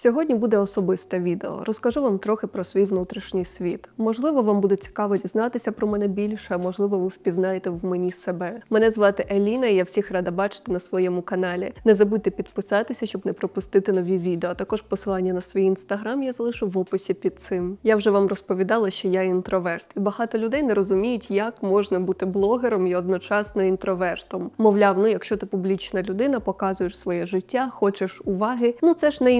Сьогодні буде особисте відео. Розкажу вам трохи про свій внутрішній світ. Можливо, вам буде цікаво дізнатися про мене більше, можливо, ви впізнаєте в мені себе. Мене звати Еліна, і я всіх рада бачити на своєму каналі. Не забудьте підписатися, щоб не пропустити нові відео. Також посилання на свій інстаграм я залишу в описі під цим. Я вже вам розповідала, що я інтроверт, і багато людей не розуміють, як можна бути блогером і одночасно інтровертом. Мовляв, ну якщо ти публічна людина, показуєш своє життя, хочеш уваги, ну це ж не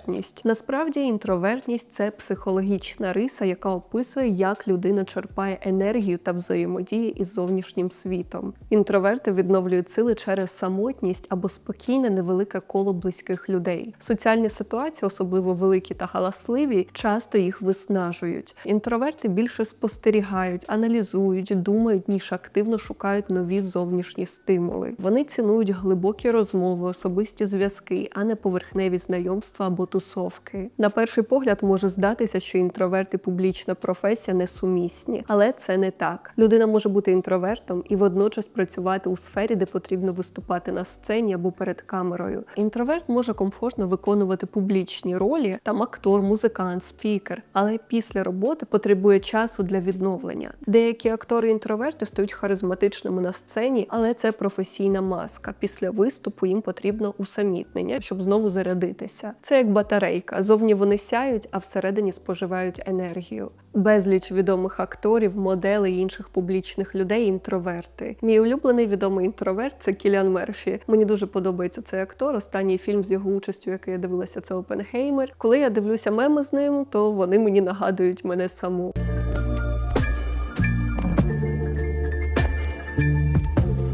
інтровертність. Насправді, інтровертність це психологічна риса, яка описує, як людина черпає енергію та взаємодіє із зовнішнім світом. Інтроверти відновлюють сили через самотність або спокійне невелике коло близьких людей. Соціальні ситуації, особливо великі та галасливі, часто їх виснажують. Інтроверти більше спостерігають, аналізують, думають, ніж активно шукають нові зовнішні стимули. Вони цінують глибокі розмови, особисті зв'язки, а не поверхневі знайомства або тусовки. На перший погляд може здатися, що інтроверт і публічна професія несумісні, але це не так. Людина може бути інтровертом і водночас працювати у сфері, де потрібно виступати на сцені або перед камерою. Інтроверт може комфортно виконувати публічні ролі, там актор, музикант, спікер, але після роботи потребує часу для відновлення. Деякі актори інтроверти стають харизматичними на сцені, але це професійна маска. Після виступу їм потрібно усамітнення, щоб знову зарядитися. Це як батарейка. Зовні вони сяють, а всередині споживають енергію. Безліч відомих акторів, моделей і інших публічних людей інтроверти. Мій улюблений відомий інтроверт це Кіліан Мерфі. Мені дуже подобається цей актор. Останній фільм з його участю, який я дивилася, це Опенгеймер. Коли я дивлюся меми з ним, то вони мені нагадують мене саму.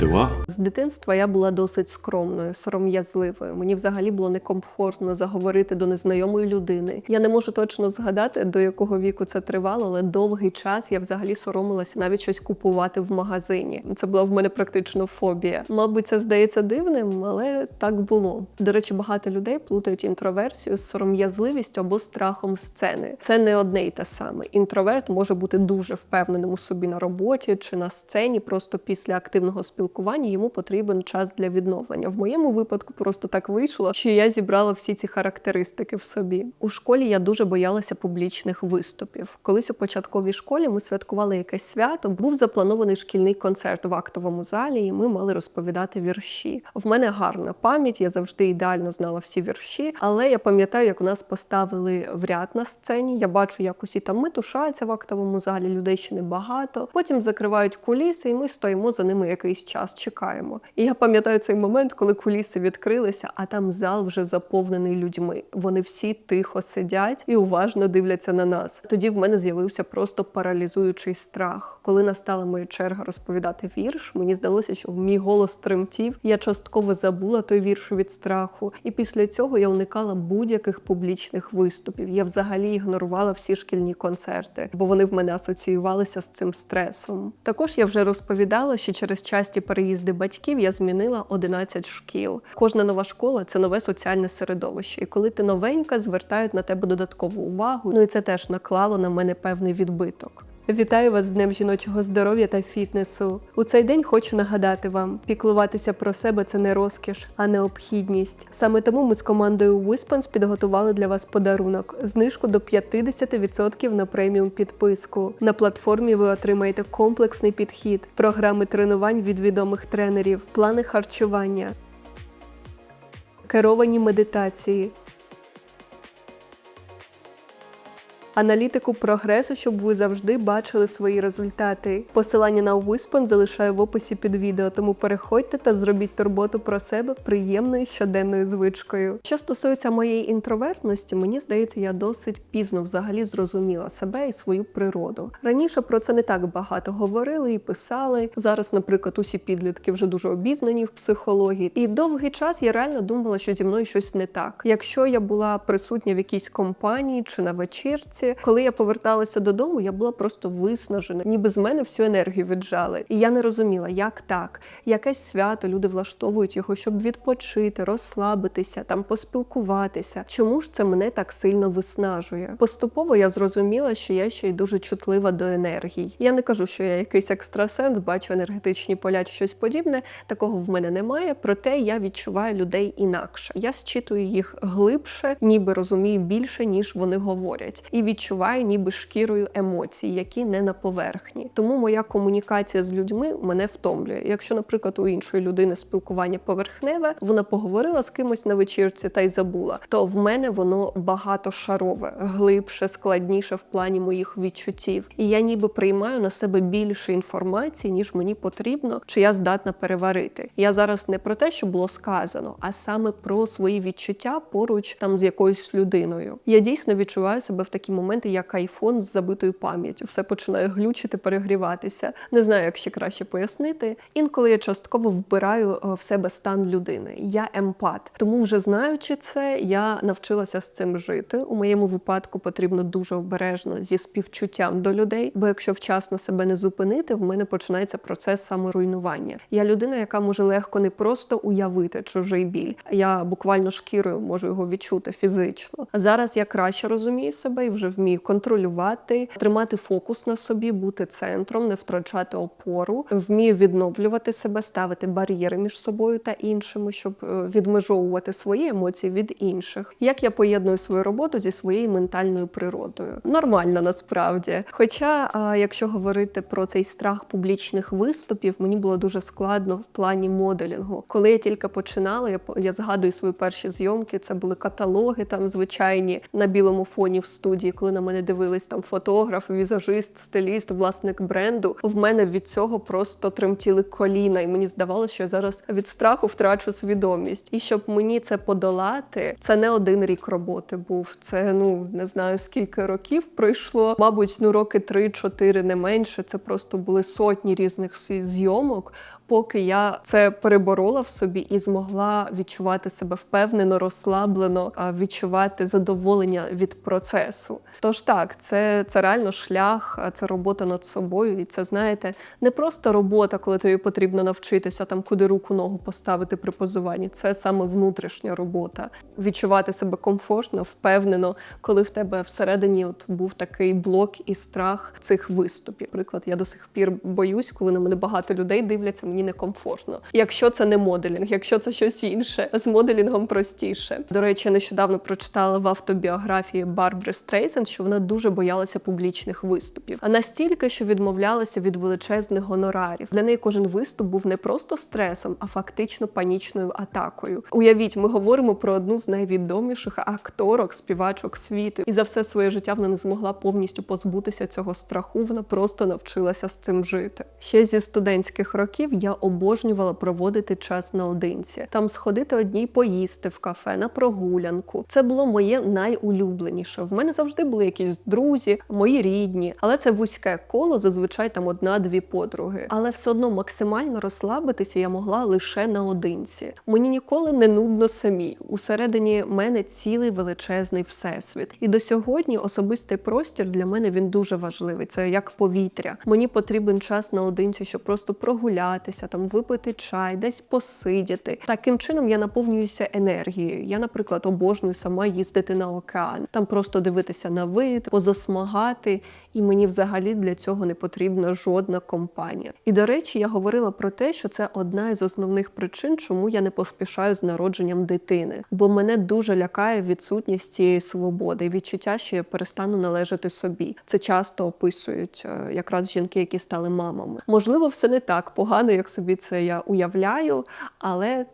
Два. З дитинства я була досить скромною, сором'язливою. Мені взагалі було некомфортно заговорити до незнайомої людини. Я не можу точно згадати, до якого віку це тривало, але довгий час я взагалі соромилася навіть щось купувати в магазині. Це була в мене практично фобія. Мабуть, це здається дивним, але так було. До речі, багато людей плутають інтроверсію з сором'язливістю або страхом сцени. Це не одне й те саме. Інтроверт може бути дуже впевненим у собі на роботі чи на сцені, просто після активного спілкування йому потрібен час для відновлення. В моєму випадку просто так вийшло, що я зібрала всі ці характеристики в собі. У школі я дуже боялася публічних виступів. Колись у початковій школі ми святкували якесь свято. Був запланований шкільний концерт в актовому залі, і ми мали розповідати вірші. В мене гарна пам'ять, я завжди ідеально знала всі вірші, але я пам'ятаю, як у нас поставили в ряд на сцені. Я бачу, як усі там метушаються в актовому залі, людей ще небагато. Потім закривають куліси, і ми стоїмо за ними якийсь час, чекаємо. І я пам'ятаю цей момент, коли куліси відкрилися, а там зал вже заповнений людьми. Вони всі тихо сидять і уважно дивляться на нас. Тоді в мене з'явився просто паралізуючий страх. Коли настала моя черга розповідати вірш, мені здалося, що мій голос тремтів. Я частково забула той вірш від страху. І після цього я уникала будь-яких публічних виступів. Я взагалі ігнорувала всі шкільні концерти, бо вони в мене асоціювалися з цим стресом. Також я вже розповідала, що через часті переїзди батьків я змінила 11 шкіл. Кожна нова школа це нове соціальне середовище. І коли ти новенька, звертають на тебе додаткову увагу. Ну і це теж наклало на мене певний відбиток. Вітаю вас з Днем жіночого здоров'я та фітнесу. У цей день хочу нагадати вам: піклуватися про себе це не розкіш, а необхідність. Саме тому ми з командою Wispons підготували для вас подарунок знижку до 50% на преміум підписку. На платформі ви отримаєте комплексний підхід, програми тренувань від відомих тренерів, плани харчування, керовані медитації. Аналітику прогресу, щоб ви завжди бачили свої результати. Посилання на Wispon залишаю в описі під відео, тому переходьте та зробіть турботу про себе приємною щоденною звичкою. Що стосується моєї інтровертності, мені здається, я досить пізно взагалі зрозуміла себе і свою природу. Раніше про це не так багато говорили і писали. Зараз, наприклад, усі підлітки вже дуже обізнані в психології. І довгий час я реально думала, що зі мною щось не так. Якщо я була присутня в якійсь компанії чи на вечірці, робити. Коли я поверталася додому, я була просто виснажена, ніби з мене всю енергію віджали. І я не розуміла, як так. Якесь свято люди влаштовують його, щоб відпочити, розслабитися, там поспілкуватися. Чому ж це мене так сильно виснажує? Поступово я зрозуміла, що я ще й дуже чутлива до енергій. Я не кажу, що я якийсь екстрасенс, бачу енергетичні поля чи щось подібне. Такого в мене немає. Проте я відчуваю людей інакше. Я зчитую їх глибше, ніби розумію більше, ніж вони говорять, і відчуваю ніби шкірою емоцій, які не на поверхні. Тому моя комунікація з людьми мене втомлює. Якщо, наприклад, у іншої людини спілкування поверхневе, вона поговорила з кимось на вечірці та й забула, то в мене воно багатошарове, глибше, складніше в плані моїх відчуттів. І я ніби приймаю на себе більше інформації, ніж мені потрібно, чи я здатна переварити. Я зараз не про те, що було сказано, а саме про свої відчуття поруч там з якоюсь людиною. Я дійсно відчуваю себе в такі моменти, як айфон з забитою пам'яттю. Все починає глючити, перегріватися. Не знаю, як ще краще пояснити. Інколи я частково вбираю е, в себе стан людини. Я емпат, тому вже знаючи це, я навчилася з цим жити. У моєму випадку потрібно дуже обережно зі співчуттям до людей, бо якщо вчасно себе не зупинити, в мене починається процес саморуйнування. Я людина, яка може легко не просто уявити чужий біль, я буквально шкірою можу його відчути фізично. А зараз я краще розумію себе і вже вмію контролювати, тримати фокус на собі, бути центром, не втрачати опору, вмію відновлювати себе, ставити бар'єри між собою та іншими, щоб е, відмежовувати свої емоції від інших. Як я поєдную свою роботу зі своєю ментальною природою? Нормально насправді. Хоча, якщо говорити про цей страх публічних виступів, мені було дуже складно в плані моделінгу. Коли я тільки починала, я я згадую свої перші зйомки. Це були каталоги там звичайні на білому фоні в студії, коли на мене дивились там фотограф, візажист, стиліст, власник бренду. В мене від цього просто тремтіли коліна, і мені здавалося, що я зараз від страху втрачу свідомість. І щоб мені це подолати, це не один рік роботи був. Це ну не знаю скільки років пройшло. Мабуть, ну роки 3-4, не менше. Це просто були сотні різних зйомок. Поки я це переборола в собі і змогла відчувати себе впевнено, розслаблено, відчувати задоволення від процесу. Тож так, це, це реально шлях, це робота над собою, і це знаєте, не просто робота, коли тобі потрібно навчитися там, куди руку ногу поставити при позуванні. Це саме внутрішня робота. Відчувати себе комфортно, впевнено, коли в тебе всередині от був такий блок і страх цих виступів. Наприклад, я до сих пір боюсь, коли на мене багато людей дивляться, мені некомфортно. Якщо це не моделінг, якщо це щось інше, з моделінгом простіше. До речі, нещодавно прочитала в автобіографії Барбари Стрейсен, що вона дуже боялася публічних виступів, а настільки, що відмовлялася від величезних гонорарів. Для неї кожен виступ був не просто стресом, а фактично панічною атакою. Уявіть, ми говоримо про одну з найвідоміших акторок, співачок світу, і за все своє життя вона не змогла повністю позбутися цього страху. Вона просто навчилася з цим жити. Ще зі студентських років я обожнювала проводити час наодинці, там сходити одній поїсти в кафе на прогулянку. Це було моє найулюбленіше. В мене завжди були якісь друзі, мої рідні, але це вузьке коло, зазвичай там одна-дві подруги. Але все одно максимально розслабитися я могла лише наодинці. Мені ніколи не нудно самі. Усередині мене цілий величезний всесвіт. І до сьогодні особистий простір для мене він дуже важливий. Це як повітря. Мені потрібен час наодинці, щоб просто прогулятися, там випити чай, десь посидіти. Таким чином я наповнююся енергією. Я, наприклад, обожнюю сама їздити на океан, там просто дивитися на вид, позасмагати. І мені взагалі для цього не потрібна жодна компанія. І до речі, я говорила про те, що це одна із основних причин, чому я не поспішаю з народженням дитини. Бо мене дуже лякає відсутність цієї свободи, відчуття, що я перестану належати собі. Це часто описують е, якраз жінки, які стали мамами. Можливо, все не так погано, як собі це я уявляю, але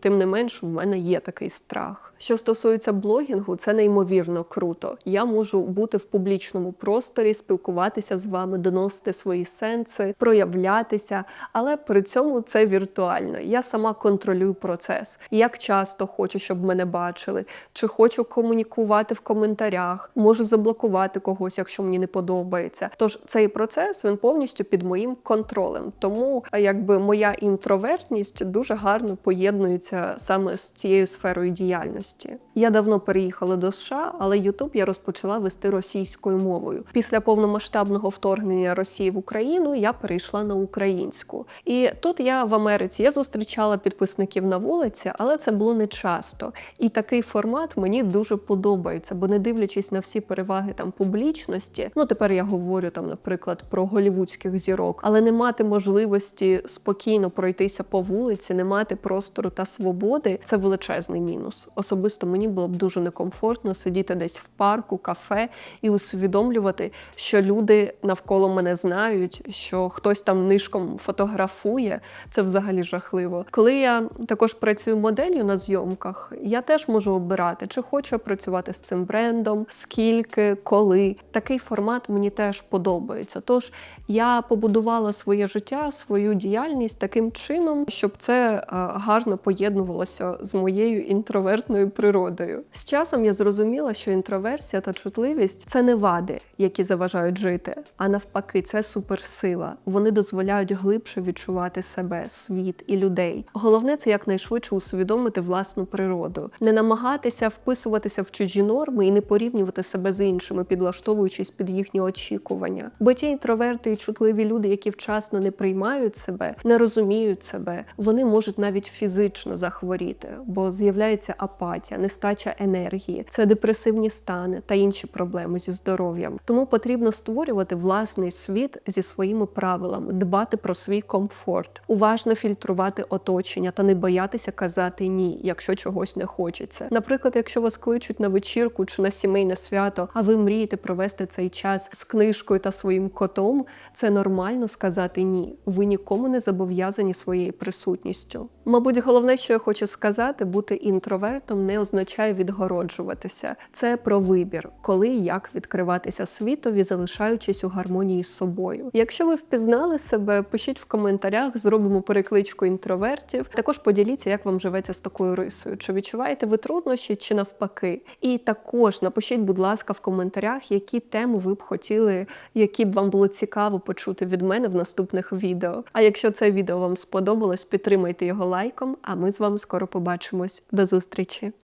тим- не менш, у мене є такий страх. Що стосується блогінгу, це неймовірно круто. Я можу бути в публічному просторі, спілкуватися з вами, доносити свої сенси, проявлятися, але при цьому це віртуально. Я сама контролюю процес. Як часто хочу, щоб мене бачили, чи хочу комунікувати в коментарях, можу заблокувати когось, якщо мені не подобається. Тож цей процес він повністю під моїм контролем. Тому якби моя інтровертність дуже гарно поєднується саме з цією сферою діяльності. Публічності. Я давно переїхала до США, але Ютуб я розпочала вести російською мовою. Після повномасштабного вторгнення Росії в Україну я перейшла на українську. І тут я в Америці я зустрічала підписників на вулиці, але це було не часто. І такий формат мені дуже подобається, бо не дивлячись на всі переваги там публічності, ну тепер я говорю там, наприклад, про голівудських зірок, але не мати можливості спокійно пройтися по вулиці, не мати простору та свободи це величезний мінус. Особисто мені було б дуже некомфортно сидіти десь в парку, кафе і усвідомлювати, що люди навколо мене знають, що хтось там нишком фотографує. Це взагалі жахливо. Коли я також працюю моделлю на зйомках, я теж можу обирати, чи хочу працювати з цим брендом, скільки, коли. Такий формат мені теж подобається. Тож я побудувала своє життя, свою діяльність таким чином, щоб це е, гарно поєднувалося з моєю інтровертною природою. З часом я зрозуміла, що інтроверсія та чутливість це не вади, які заважають жити, а навпаки, це суперсила. Вони дозволяють глибше відчувати себе, світ і людей. Головне це якнайшвидше усвідомити власну природу, не намагатися вписуватися в чужі норми і не порівнювати себе з іншими, підлаштовуючись під їхні очікування. Бо ті інтроверти і чутливі люди, які вчасно не приймають себе, не розуміють себе, вони можуть навіть фізично захворіти, бо з'являється апатія, нестача енергії, це депресивні стани та інші проблеми зі здоров'ям. Тому потрібно створювати власний світ зі своїми правилами, дбати про свій комфорт, уважно фільтрувати оточення та не боятися казати ні, якщо чогось не хочеться. Наприклад, якщо вас кличуть на вечірку чи на сімейне свято, а ви мрієте провести цей час з книжкою та своїм котом, це нормально сказати ні. Ви нікому не зобов'язані своєю присутністю. Мабуть, головне, що я хочу сказати, бути інтровертом не означає відгороджуватися. Це про вибір, коли і як відкриватися світові, залишаючись у гармонії з собою. Якщо ви впізнали себе, пишіть в коментарях, зробимо перекличку інтровертів. Також поділіться, як вам живеться з такою рисою. Чи відчуваєте ви труднощі, чи навпаки? І також напишіть, будь ласка, в коментарях, які теми ви б хотіли, які б вам було цікаво почути від мене в наступних відео. А якщо це відео вам сподобалось, підтримайте його лайком. А ми з вами скоро побачимось. До зустрічі!